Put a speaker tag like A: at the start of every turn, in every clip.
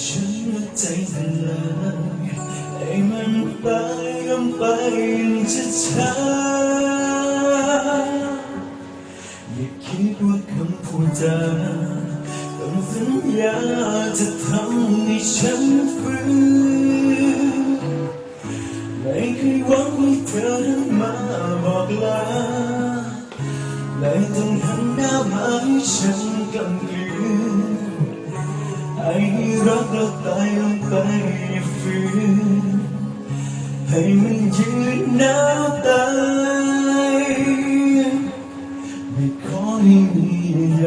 A: ฉันใจสลายให้มันไปกันไปช้าช้าๆอย่าคิดว่าคำพูดจาต้องสัญญาจะทำให้ฉันฟื้นไม่เคยหวังให้เธอนมาบอกลาเลยต้องหันหน้ามาให้ฉันกำ รักเราตายลงไปฝืนให้มันยืนน้าตายไม่ขอให้มีอะไร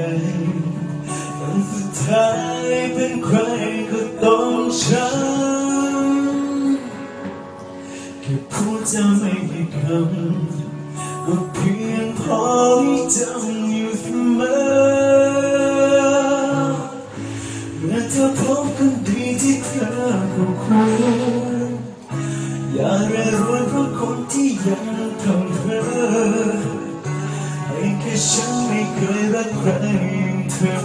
A: แต่สุดท้ายเป็นใครก็ต้องช้ำแค่พูดจะไม่กี่คำก็เพียงพอให้จำ เมื่อเธอพบคนดีที่เธอคู่ควรอย่าเร่รวนเพราะคนที่ยังทำเธอให้แค่ฉันไม่เคยรักใครอย่างเธอ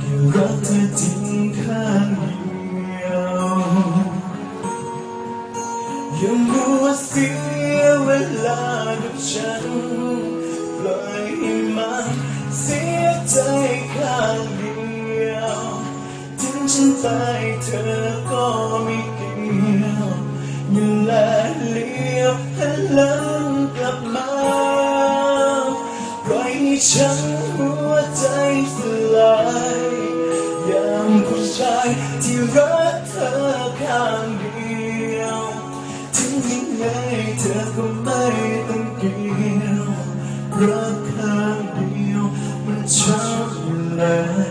A: แค่รักเธอจริงข้างเดียวยังมัวเสียเวลากับฉันปล่อยให้มันเสียใจ ฉันไปเธอก็ไม่เกี่ยวอย่าแลเลี้ยวหันหลังกลับมาปล่อยให้ฉันหัวใจสลายยางผู้ชายที่รักเธอข้างเดียวถึงยังไงเธอก็ไม่ต้องเกี่ยวรักข้างเดียวมันช้ำอยู่แล้ว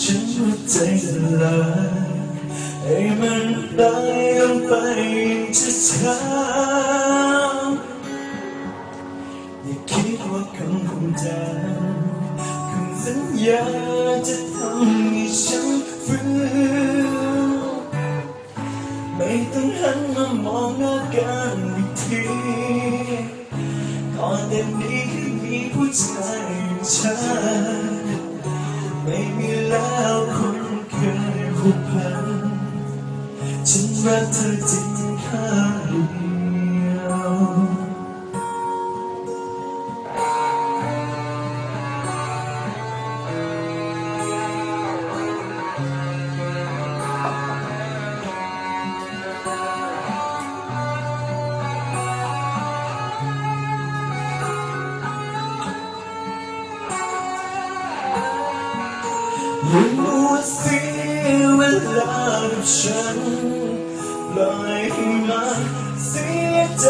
A: ฉันหัวใจสลายให้มันตายลงไปช้าๆอย่าคิดว่าคำพูดจาคำสัญญาจะทำให้ฉันฟื้นไม่ต้องหันมามองหน้ากันอีกทีตอนเด็กนี้แค่มีผู้ชายอย่างฉัน ไม่มีแล้วคนเคยผูกพันฉันรักเธอจริงข้า ยังมัวเสียเวลาฉันปล่อยให้มันเสียใจ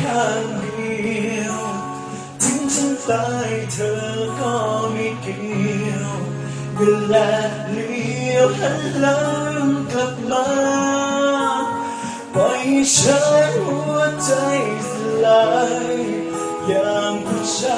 A: ข้างเดียวถึงฉันตายเธอก็ไม่เกี่ยวเวลาเลี้ยวหันหลังกลับมาปล่อยฉันหัวใจสลายอย่างผู้ชาย